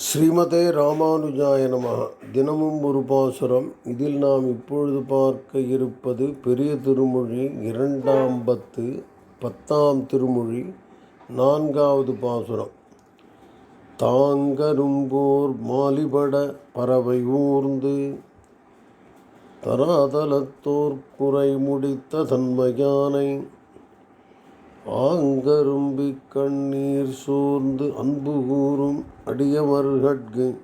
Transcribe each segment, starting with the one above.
ஸ்ரீமதே ராமானுஜாய நமக தினமும் ஒரு பாசுரம். இதில் நாம் இப்பொழுது பார்க்க இருப்பது பெரிய திருமொழி இரண்டாம் பத்து பத்தாம் திருமொழி நான்காவது பாசுரம். தாங்கரும்போர் மாலிபட பறவை ஊர்ந்து தராதலத்தோர் குறை முடித்த தன்மையானை ஆங்கரும்பி கண்ணீர் சூர்ந்து அன்பு கூறும் அடியவர்கட்கு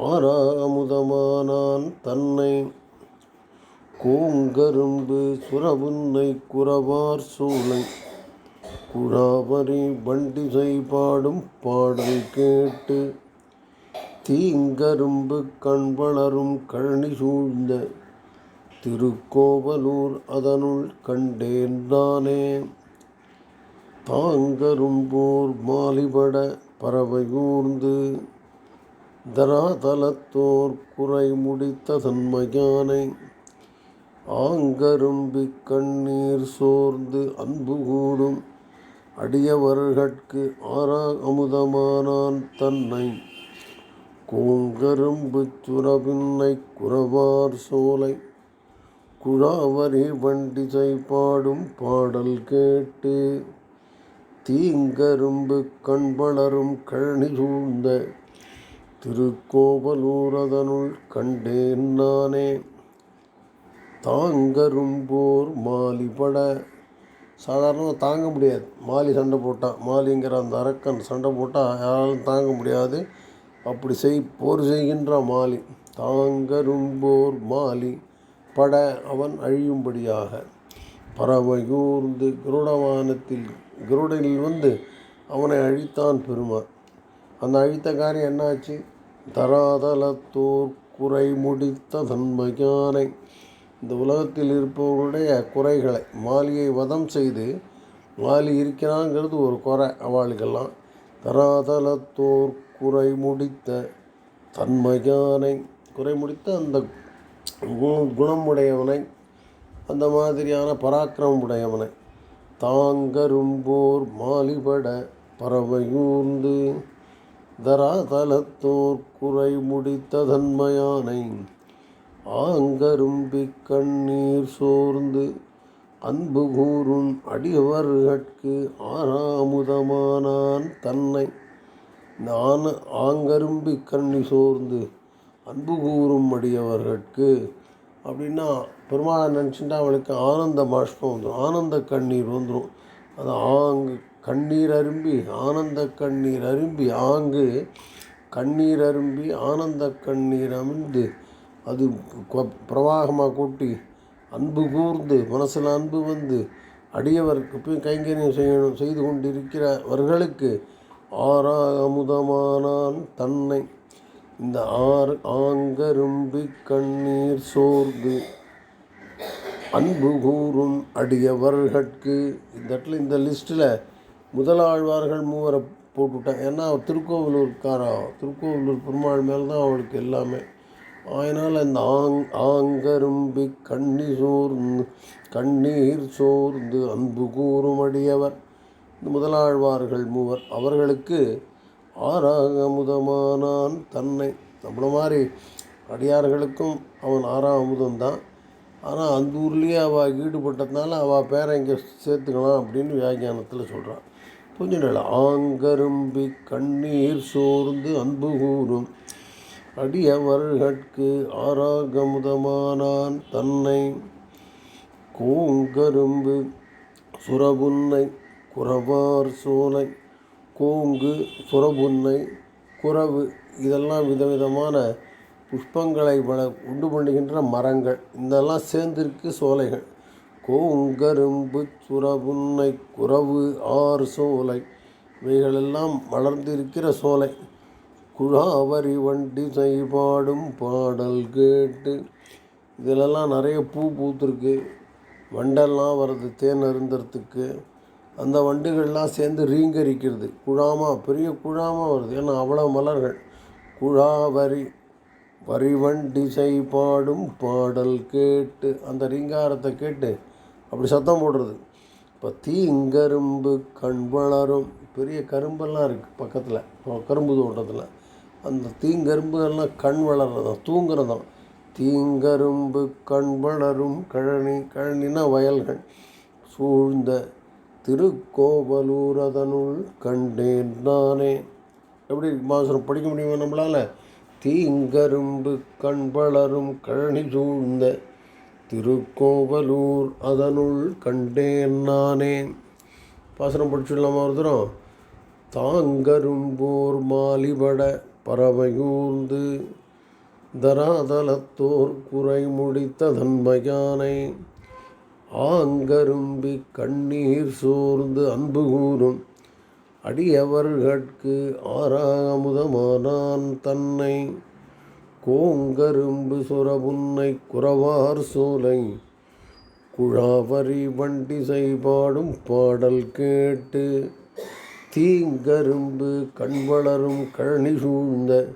ஆறாமுதமானான் தன்னை. கோங்கரும்பு சுரபுன்னை குறவார் சூளை. குழாவரி வண்டிசை பாடும் பாடல் கேட்டு தீங்கரும்பு கண் வளரும் கழனி சூழ்ந்த திருக்கோவலூர் அதனுள் கண்டேன் தானே தாங்கரும்போர் மாலிபட பறவையூர்ந்து தராதலத்தோர் குறை முடித்த தன்மையானை ஆங்கரும்பி கண்ணீர் சோர்ந்து அன்பு கூடும் அடியவர்கட்கு ஆறா அமுதமானான் தன்னை. கூங்கரும்பு சுரபின்னை குறவார் சோலை குழாவரி வண்டிசை பாடும் பாடல் கேட்டு தீங்கரும்பு கண் வளரும் கழனி சூழ்ந்த திருக்கோவலூரதனுள் கண்டேன் நானே. தாங்கரும்போர் மாலிபட. சாதாரணமாக தாங்க முடியாது. மாலி சண்டை போட்டான் மாலிங்கிற அந்த அரக்கன் சண்டை போட்டால் யாராலும் தாங்க முடியாது. அப்படி செய் போர் செய்கின்ற மாலி. தாங்கரும்போர் மாலி பட அவன் அழியும்படியாக. பறவையூர்ந்து கருடவானத்தில் கருடனில் வந்து அவனை அழித்தான் பெருமான். அந்த அழித்த காரியம் என்னாச்சு? தராதலத்தோர் குறை முடித்த தன்மையானை. இந்த உலகத்தில் இருப்பவர்களுடைய குறைகளை மாலியை வதம் செய்து மாலி இருக்கிறாங்கிறது ஒரு குறை அவளுக்கெல்லாம் தராதலத்தோர் குறை முடித்த தன்மையானை. குறை முடித்த அந்த குணம் குணமுடையவனை. அந்த மாதிரியான பராக்கிரமம் உடையவனை தாங்கரும்போர் மாலிபட பறவையூர்ந்து தராதலத்தோர் குறை முடித்த தன்மையானை ஆங்கரும்பி கண்ணீர் சோர்ந்து அன்பு கூறும் அடியவர்கட்கு ஆறாமுதமானான் தன்னை. நான் ஆங்கரும்பி கண்ணி சோர்ந்து அன்பு கூறும் அடியவர்கட்கு அப்படின்னா பெருமாளை நினச்சிட்டா அவளுக்கு ஆனந்த பாஷ்பம் வந்துடும் ஆனந்த கண்ணீர் வந்துடும் அது ஆங்கு கண்ணீர் அரும்பி ஆனந்த கண்ணீர் அரும்பி ஆங்கு கண்ணீர் அரும்பி ஆனந்த கண்ணீர் அமிழ்ந்து அது பிரவாகமாக கூட்டி அன்பு கூர்ந்து மனசில் அன்பு வந்து அடியவருக்கு போய் கைங்கரியம் செய்யணும் செய்து கொண்டிருக்கிறவர்களுக்கு ஆறா அமுதமானான் தன்னை. இந்த ஆறு ஆங்கரும்பு கண்ணீர் சோர்ந்து அன்பு கூறும் அடியவர்கட்கு. இந்த இடத்துல இந்த லிஸ்ட்டில் முதலாழ்வார்கள் மூவரை போட்டுவிட்டாங்க. ஏன்னா அவர் திருக்கோவிலூர்காரா. திருக்கோவிலூர் பெருமாள் மேலே தான் அவளுக்கு எல்லாமே. அதனால் இந்த ஆங் ஆங்கரும்பி கண்ணி சோர்ந்து கண்ணீர் சோர்ந்து அன்பு கூறும் அடியவர் இந்த முதலாழ்வார்கள் மூவர். அவர்களுக்கு ஆறாகமுதமானான் தன்னை. நம்மள மாதிரி அடியார்களுக்கும் அவன் ஆறாம் அமுதம் தான் ஆனால் அந்த ஊர்லேயே அவள் ஈடுபட்டதுனால அவள் பேரை இங்கே சேர்த்துக்கலாம் அப்படின்னு வியாக்கியானத்தில் சொல்கிறான் கொஞ்சம் புரிஞ்சுடல ஆங்கரும்பி கண்ணீர் சோர்ந்து அன்பு கூறும். அடியவர்கட்கு ஆறாகமுதமானான் தன்னை. கோங்கரும்பு சுரபுன்னை குறவார் சோலை. கோங்கு சுரபுன்னை குறவு இதெல்லாம் விதவிதமான புஷ்பங்களை வள உண்டு பண்ணுகின்ற மரங்கள். இதெல்லாம் சேர்ந்திருக்கு சோலைகள். கோங்கரும்பு சுரபுன்னை குறவு ஆறு சோலை இவைகளெல்லாம் வளர்ந்திருக்கிற சோலை. குழாவரி வண்டி செய்பாடும் பாடல் கேட்டு இதிலெல்லாம் நிறைய பூ பூத்துருக்கு. வண்டெல்லாம் வருது தேன் அருந்துறதுக்கு. அந்த வண்டுகள்லாம் சேர்ந்து ரீங்கரிக்கிறது. குழாமா பெரிய குழாமா வருது. ஏன்னா அவ்வளோ மலர்கள். குழா குழாவரி வரிவண்டிசை பாடும் பாடல் கேட்டு அந்த ரீங்காரத்தை கேட்டு அப்படி சத்தம் போடுறது. இப்போ தீங்கரும்பு கண் வளரும். பெரிய கரும்பெல்லாம் இருக்குது பக்கத்தில் கரும்பு தோட்டத்தில். அந்த தீங்கரும்புகள்லாம் கண் வளர்றதான் தூங்குறதாம் தீங்கரும்பு கண் வளரும். கழனி கழனினா வயல்கள். சூழ்ந்த திருக்கோவலூர் அதனுள் கண்டேன் நானே. எப்படி மாசுரம் படிக்க முடியுமா நம்மளால்? தீங்கரும்பு கண்பளரும் கழனி சூழ்ந்த திருக்கோவலூர் அதனுள் கண்டேன் நானே. பாசனம் படிச்சுடலாமா ஒரு தரம் தாங்கரும்போர் மாலிபட பறவையூர்ந்து தராதலத்தோர் குறை முடித்த தன்மையானை ஆங்கரும்பி கண்ணீர் சோர்ந்து அன்பு கூறும். அடியவர்கட்கு ஆறாமுதமானான் தன்னை. கோங்கரும்பு சுரபுன்னை குறவார் சோலை. குழாவரி வண்டிசை பாடும் பாடல் கேட்டு. தீங்கரும்பு கண் வளரும் கழனி சூழ்ந்த.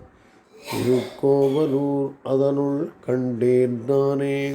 திருக்கோவலூர் அதனுள் கண்டேன் நானே.